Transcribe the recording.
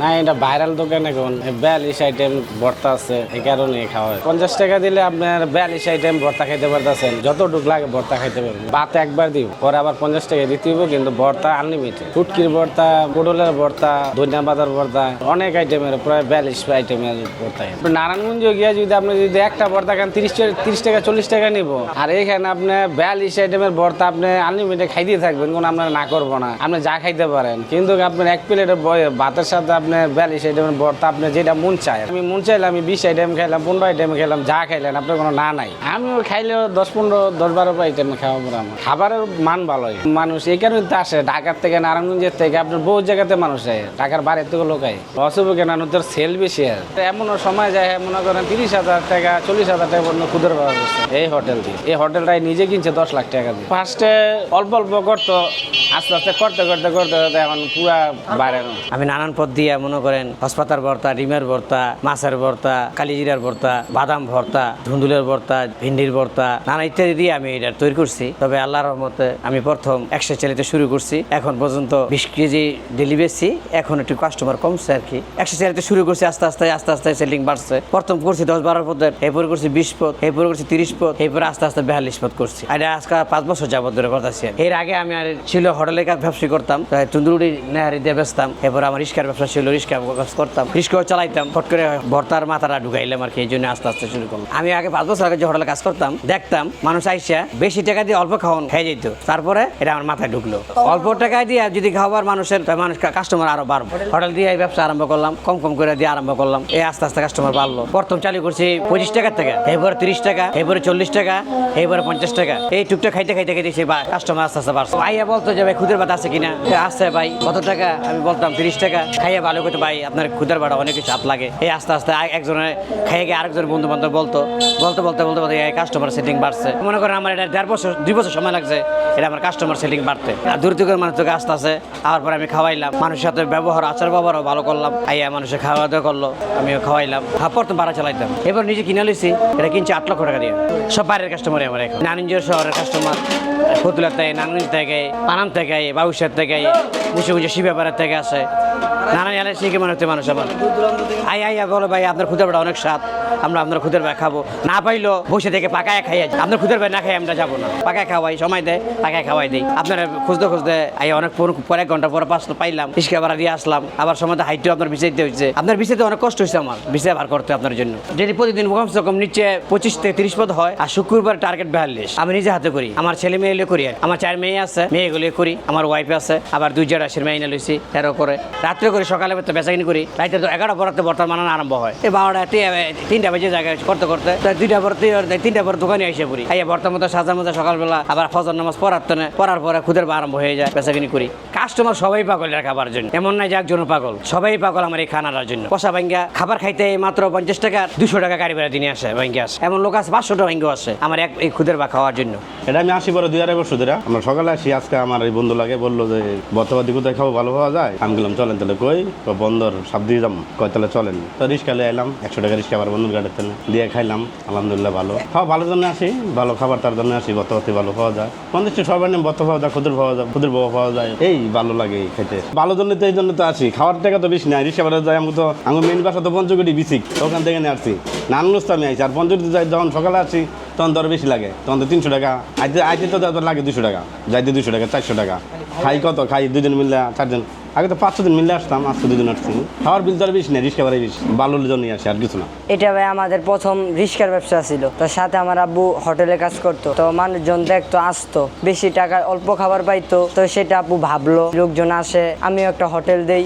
না, এটা ভাইরাল দোকানে কোন বিয়াল্লিশ আইটেম ভর্তা আছে এই কারণে খাওয়া হয়। পঞ্চাশ টাকা দিলে আপনার বিয়াল্লিশ আইটেম ভর্তা খাইতে পারতেছেন। যতটুক লাগে ভর্তা খাইতে পারবেন। ভাত একবার দিব পরে আবার পঞ্চাশ টাকা দিতে হইব, কিন্তু ভর্তা আনলিমিটেড ফুটকির ভর্তা, পটলের ভর্তা ধনিয়া পাতার ভর্তা, অনেক আইটেমের প্রায় বিয়াল্লিশ আইটেমের ভর্তা নারায়ণগঞ্জ গিয়ে যদি আপনি যদি একটা ভর্তা খান, তিরিশ তিরিশ টাকা, চল্লিশ টাকা নিব। আর এইখানে আপনি বিয়াল্লিশ আইটেমের ভর্তা আপনি আনলিমিটেড খাইতে থাকবেন, কোনো আপনার না করব না। আপনি যা খাইতে পারেন। কিন্তু আপনার এক প্লেটের ভাতের সাথে আপনি বিয়াল্লিশ আইটেমের ভর্তা আপনি যেটা মন চায়। আমি মন চাইলে আমি বিশ আইটেম খাইলাম পনেরো আইটেম খেলাম, যা খাইলেন আপনার কোনো না নাই। আমিও খাইলেও দশ, পনেরো, দশ, বারো আইটেম খাওয়া পরে আমার। খাবারের মান ভালোই মানুষ এই কারণে তো আসে, ঢাকার থেকে নারায়ণগঞ্জের থেকে, আপনার বহু জায়গাতে মানুষ যায় ঢাকার বাইরের থেকে লোক আয়। অসুবিধা কেন? তোর সেল বেশি আর এমনও সময় যায়, মনে করেন তিরিশ হাজার টাকা, চল্লিশ হাজার টাকা পর্যন্ত ক্ষুদ্র যাচ্ছে এই হোটেল দিয়ে। এই হোটেলটাই নিজে কিনছে দশ লাখ টাকা দিয়ে। ফার্স্টে অল্প অল্প করতো, আস্তে আস্তে করতে করতে করতে করতে, এখন পুরা বাইরে। আমি নানান পথ দিয়ে মনে করেন হসপাতাল ভর্তা, ডিমের ভর্তা, মাছের ভর্তা, কালিজিরার ভর্তা, বাদাম ভর্তা, ধুন্দুলের ভর্তা, ভিন্ডির ভর্তা, নানা ইত্যাদি দিয়ে আমি এটা তৈরি করছি। তবে আল্লাহর রহমতে আমি প্রথম একশো চালিতে শুরু করছি। এখন পর্যন্ত বিশ কেজি ডেলি বেশি। এখন একটু কাস্টমার কমছে আর কি। একশো চালিতে শুরু করছি, আস্তে আস্তে আস্তে আস্তে সেলিং বাড়ছে। প্রথম করছি দশ বারো পদের এরপরে করছি বিশ পদ, এরপরে করছি তিরিশ পদ, এরপরে আস্তে আস্তে বিয়াল্লিশ পদ করছি। আর এটা আজকে পাঁচ বছর যাবত ধরে করতেছি এর আগে আমি আর ছিল হোটেলে কাজ ব্যবসা করতাম। তাই তন্দুরি নেহারি দিয়ে বেচতাম। এরপর আমার রিক্সার ব্যবসা ছিল। রিক্সা কাজ করতাম। রিক্সাও চালাইতাম, ফট করে ভর্তার মাথাটা ঢুকাইলাম আর কি, এই জন্য আস্তে আস্তে শুরু করলাম। আমি আগে পাঁচ বছর আগে যে হোটেলে কাজ করতাম, দেখতাম মানুষ আইসা বেশি টাকা দিয়ে অল্প খাওয়ান খেয়ে যেত তারপরে এটা আমার মাথায় ঢুকলো। অল্প টাকা দিয়ে যদি খাওয়ার মানুষের মানুষ কাস্টমার আরও বাড়বো। হোটেল দিয়ে এই ব্যবসা আরম্ভ করলাম, কম কম করে দিয়ে আরম্ভ করলাম। এই আস্তে আস্তে কাস্টমার বাড়লো। প্রথম চালু করছি পঁচিশ টাকার থেকে, এরপরে তিরিশ টাকা, এরপরে চল্লিশ টাকা, এরপরে পঞ্চাশ টাকা। এই টুকটা খাইতে খাইতে খাইতে সে কাস্টমার আস্তে আস্তে বাড়ছে। ভাইয়া বলতো যে, ভাই খুদের ভাত আছে কিনা? আছে ভাই, কত টাকা? আমি বলতাম, তিরিশ টাকা। খাইয়ে ভালো করতে ভাই, আপনার খুদের ভাড়া অনেক চাপ লাগে। এই আস্তে আস্তে একজনের খাইয়ে গিয়ে আরেকজন বন্ধু বান্ধব বলতো, বলতে বলতে বলতে বলতে কাস্টমার সেটিং বাড়ছে। মনে করেন আমার এটা দেড় বছর, দুই বছর সময় লাগছে, এটা আমার কাস্টমার সেটিং বাড়তে। আর দূর থেকে মানুষ তোকে আস্তে আস্তে, আবার পরে আমি খাওয়াইলাম। মানুষের সাথে ব্যবহার, আচার ব্যবহারও ভালো করলাম। আইয়া মানুষের খাওয়া দাওয়া করল, আমিও খাওয়াইলাম। তারপর তো ভাড়া চালাইতাম। এবার নিজে কিনে লইছি, এটা কিনছি আট লক্ষ টাকা দিয়ে। সব বাইরের কাস্টমারই আমার এখন নানিঞ্জর শহরের কাস্টমার ফতুলার থেকে নানুন থেকে, পানাম থেকে বাবুসার থেকে মুছে মুছে শিবাপাড়ার থেকে আসে নানান এলাকায় শিখে মনে হচ্ছে মানুষ আমার আই আইয়া বলো ভাই, আপনার খুদের বেড়া অনেক স্বাদ। আমরা আপনার খুদের ভাই খাব। না পাইলো, বসে থেকে পাকায় খাই আপনার খুদের ভাই না খাই আমরা যাব না। পাকায় খাওয়াই, সময় দেয়, পাকায় খাওয়াই দিই। আপনার খুঁজতে খুঁজতে আই অনেক পরে এক ঘণ্টা পরে পাঁচটা পাইলাম, ইস্কা ভাড়া দিয়ে আসলাম। আবার সময় হাইটও আপনার বিষাইতে হয়েছে আপনার বিষাইতে অনেক কষ্ট হয়েছে আমার বিষয় বার করতে আপনার জন্য। যদি প্রতিদিন কমসে কম নিচে পঁচিশ থেকে তিরিশ পদ হয়, আর শুক্রবার টার্গেট বিয়াল্লিশ। আমি নিজে হাতে করি। আমার ছেলে মেয়ে এলে করি আর। আমার চার মেয়ে আছে মেয়েগুলো করি। আমার ওয়াইফ আছে, আবার দুই সের মেয়ে লইছি তেরো করে। রাত্রে করি সকালে তো বেচাকিনি করি রাইতে তো এগারো পরাতে বর্তমান আরম্ভ হয়। এই বারোটা তি- তিনটা বেজে জায়গায় করতে করতে। দুইটা পর তিনটা পর দোকানে এসে পড়ি। এই বর্তমান মতো সাজার মতো সকালবেলা আবার ফজর নামাজ পড়ার তো না, পড়ার পরে খুদের আরম্ভ হয়ে যায় বেচাকিনি করি। কাস্টমার সবাই পাগল খাবার জন্য। এমন নাই যে একজন পাগল। সবাই পাগল আমার এই খানার জন্য। পয়সা ভাঙ্গা খাবার খাইতে মাত্র পঞ্চাশ টাকা দুশো টাকা গাড়ি ভাড়া দিনে আসে ভাঙ্গে আসে। এমন লোক আছে পাঁচশো টাকা ভাঙ্গে আসে আমার এক এই খুদের বা খাওয়ার জন্য। এটা আমি আসি পরে দুই আড়াই বছর ধরে আমরা সকালে আসি, আজকে আমার এই বন্ধু লাগে, বলল যে, বর্তমানে কোথায় খাব ভালো পাওয়া যায়? আমি গেলাম চলেন তাহলে কই? বন্দর সব দিয়ে যাম কয় তাহলে চলেন। তো রিক্সালে এলাম একশো টাকা রিক্সা আবার বন্ধুর গাড়ির তেলে দিয়ে খাইলাম, আলহামদুলিল্লাহ ভালো। খাওয়া ভালো জন্য আসি, ভালো খাবার তার জন্য আসি, বর্তমানে ভালো পাওয়া যায়। পঞ্চাশটি সবার নেই বর্ত পাওয়া যায়, ক্ষুদ্র পাওয়া যায়, ক্ষুদ্র পাওয়া পাওয়া যায়, এই ভালো লাগে খেতে। ভালো জন্য তো এই জন্য তো আসি, খাওয়ার টাকা তো বেশি নাই, রিক্সা ভাড়া যায়, আমি তো আমার মেন বাসা তো পঞ্চকটি বিসিক ওখান থেকে নিয়ে আসছি নানগুস্ত আমি আইছি, আর পঞ্চকটি যাই, যখন সকালে আসি তখন দর বেশি লাগে। তখন তো তিনশো টাকা আইতে আইতে তো দর লাগে দুশো টাকা যাইতে দুশো টাকা চারশো টাকা। খাই কত? খাই দুজন মিললে চারজন আগে তো পাঁচশো দিন মিললে আসতাম আজকে দুজন আসছি। খাওয়ার বিল তো আর বেশি নেই রিক্সা ভাড়াই বেশি। ভালোর জন্যই আসে আর কিছু না। এটা ভাই আমাদের প্রথম রিক্সার ব্যবসা ছিল। তো সাথে আমার আব্বু হোটেলে কাজ করতো। তো মানুষজন দেখতো আসতো। বেশি টাকা অল্প খাবার পাইতো। তো সেটা আব্বু ভাবলো লোকজন আসে আমিও একটা হোটেল দেই।